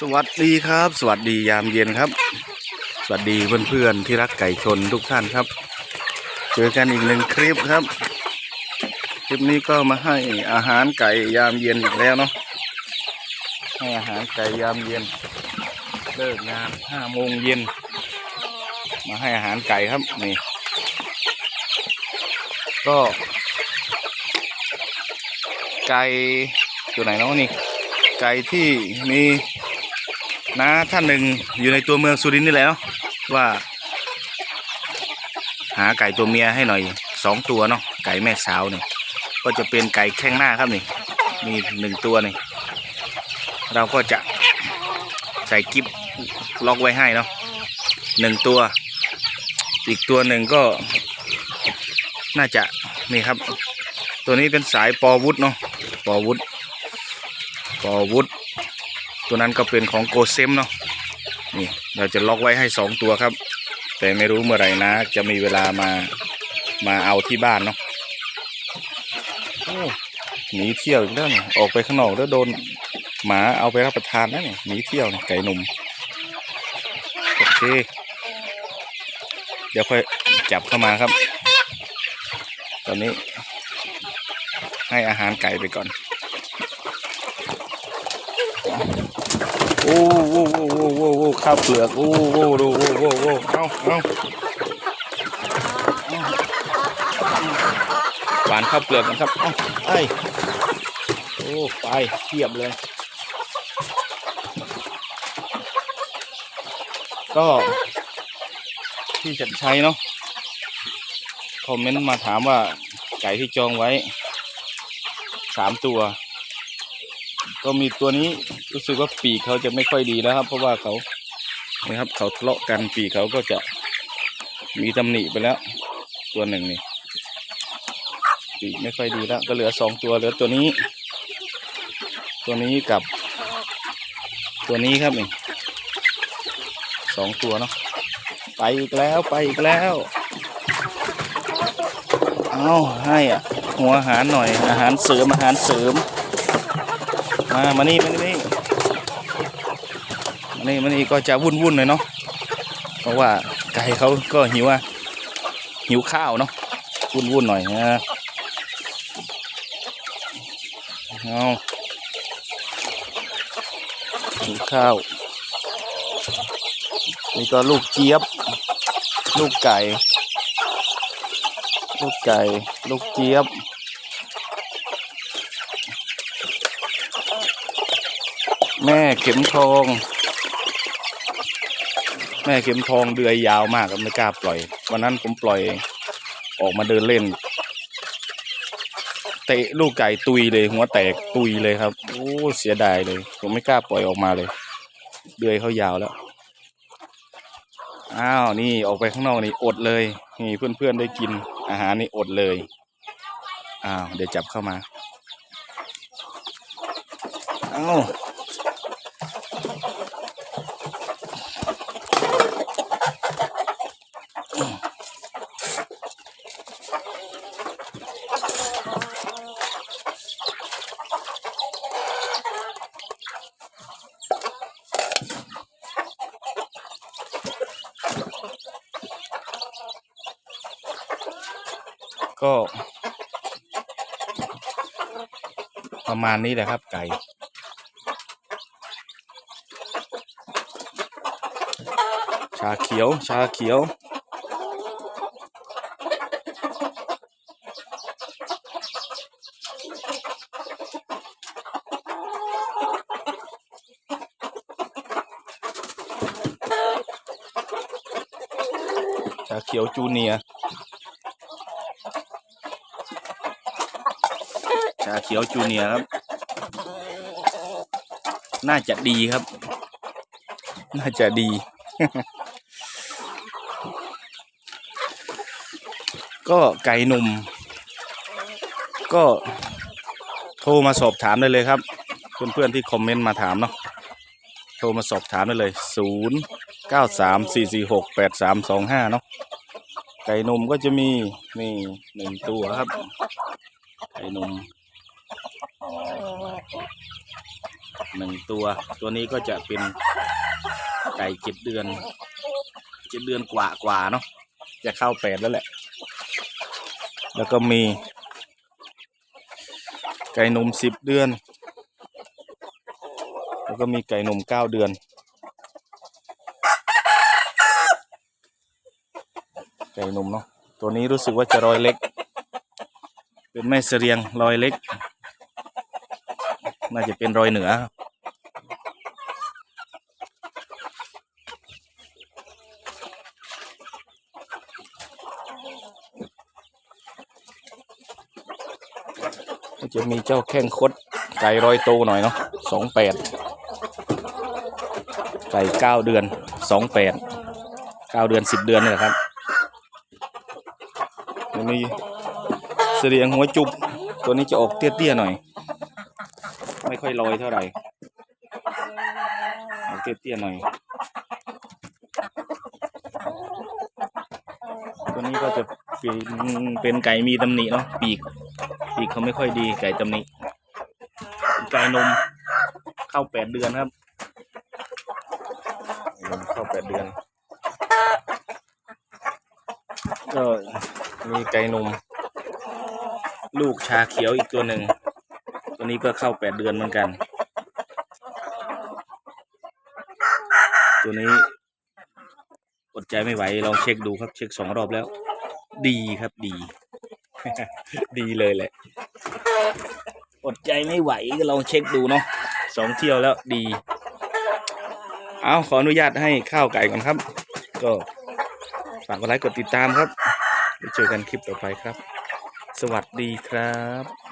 สวัสดีครับ สวัสดียามเย็นครับ สวัสดีเพื่อนๆที่รักไก่ชนทุกท่านครับ เจอกันอีกหนึ่งคลิปครับ คลิปนี้ก็มาให้อาหารไก่ยามเย็นอีกแล้วเนาะให้อาหารไก่ยามเย็น เลิกงานห้าโมงเย็น มาให้อาหารไก่ครับนี่ ก็ ไก่ตัวไหนเนาะนี่ ไก่ที่มี น้าท่านหนึ่งอยู่ในตัวเมืองสุรินทร์นี่แหละเนาะว่า หาไก่ตัวเมียให้หน่อยสองตัวเนาะไก่แม่สาวเนี่ยก็จะเป็นไก่แข้งหน้าครับนี่มีหนึ่งตัวนี่เราก็จะใส่กิฟล็อกไว้ให้เนาะหนึ่งตัว อีกตัวหนึ่งก็ น่าจะนี่ครับ ตัวนี้เป็นสายปอวุฒเนาะปอวุฒปอวุฒ ตัวนั้นก็เป็นของโกเซมเนาะนี่เราจะล็อกไว้ให้สองตัวครับ แต่ไม่รู้เมื่อไหร่นะ จะมีเวลามามาเอาที่บ้านเนาะหนีเที่ยวอีกแล้วเนี่ยออกไปข้างนอกแล้วโดนหมาเอาไปรับประทานนะเนี่ยหนีเที่ยวเนี่ยไก่หนุ่มโอเคเดี๋ยวค่อยจับเข้ามาครับ ตอนนี้ให้อาหารไก่ไปก่อน โอ้โหโอ้โหโอ้โหโอ้โหข้าวเปลือกโอ้โหดูโอ้โหโอ้โหเอาเอาหวานข้าวเปลือกนะครับเอาไอ้โอ้ไปเทียบเลย ก็ที่จะใช้เนาะคอมเมนต์มาถามว่าไก่ที่จองไว้สามตัว ก็มีตัวนี้รู้สึกว่าปีกเขาจะไม่ค่อยดีแล้วครับ เพราะว่าเขานะครับเขาทะเลาะกันปีกเขาก็จะมีตำหนิไปแล้ว ตัวหนึ่งนี่ปีกไม่ค่อยดีแล้ว ก็เหลือสองตัวเหลือตัวนี้ ตัวนี้กับ ตัวนี้ครับนี่สองตัวเนาะไปอีกแล้วไปอีกแล้วเอาให้อะหัวอาหารหน่อยอาหารเสริมอาหารเสริม มามานี่มานี่มานี่มานี่ก็จะวุ่นวุ่นๆหน่อยเนาะเพราะว่าไก่เขาก็หิวอะหิวข้าวเนาะวุ่นวุ่นๆหน่อยนะเอาหิวข้าวนี่ก็ลูกเจี๊ยบ ลูกไก่ ลูกไก่ ลูกเจี๊ยบ แม่เข็มทอง แม่เข็มทองเดือยยาวมากอะไม่กล้าปล่อย วันนั้นผมปล่อยออกมาเดินเล่น เตะลูกไก่ตุยเลย หัวแตกตุยเลยครับโอ้เสียดายเลย ผมไม่กล้าปล่อยออกมาเลย เดือยเขายาวแล้วอ้าวนี่ออกไปข้างนอกนี่อดเลย นี่เพื่อนๆได้กินอาหารนี่อดเลยอ้าวเดี๋ยวจับเข้ามาอ้าว ก็ประมาณนี้แหละครับไก่ ชาเขียว ชาเขียว ชาเขียวจูเนียร์ ชาเขียวจูเนียครับ น่าจะดีครับ น่าจะดี ก็ไก่หนุ่ม ก็โทรมาสอบถามได้เลยครับ เพื่อนๆที่คอมเมนต์มาถามเนาะโทรมาสอบถามได้เลยศูนย์เก้าสามสี่สี่หกแปดสามสองห้าเนาะไก่นมก็จะมี นี่หนึ่งตัวครับ ไก่นม หนึ่งตัว ตัวนี้ก็จะเป็นไก่เจ็ดเดือนเจ็ดเดือนกว่ากว่าเนาะจะเข้าแปดแล้วแหละ แล้วก็มี ไก่นมสิบเดือน แล้วก็มีไก่นมเก้าเดือน ไก่นมเนาะตัวนี้รู้สึกว่าจะรอยเล็ก เป็นแม่เสรียงรอยเล็ก น่าจะเป็นรอยเหนือจะมีเจ้าแข้งคดไก่รอยโตหน่อยเนาะสองแปดไก่เก้าเดือนสองแปดเก้าเดือนสิบเดือนนี่แหละครับมีเสลียงหัวจุบตัวนี้จะออกเตี้ยๆหน่อย ไม่ค่อยลอยเท่าไหร่ออกเตี้ยๆหน่อย ตัวนี้ก็จะเป็นเป็นไก่มีตำหนิเนาะปีก ปีกเขาไม่ค่อยดีไก่ตำหนิไก่นมเข้าแปดเดือนครับอืมเข้าแปดเดือน ก็มีไก่นม ลูกชาเขียวอีกตัวหนึ่ง ตัวนี้ก็เข้าแปดเดือนเหมือนกัน ตัวนี้อดใจไม่ไหว ลองเช็คดูครับ เช็คสองรอบแล้ว ดีครับดี ดีเลยแหละ อดใจไม่ไหวก็ลองเช็คดูเนาะสองเที่ยวแล้วดี เอาขออนุญาตให้ข้าวไก่ก่อนครับ ก็ฝากกดไลค์กดติดตามครับไว้เจอกันคลิปต่อไปครับ สวัสดีครับ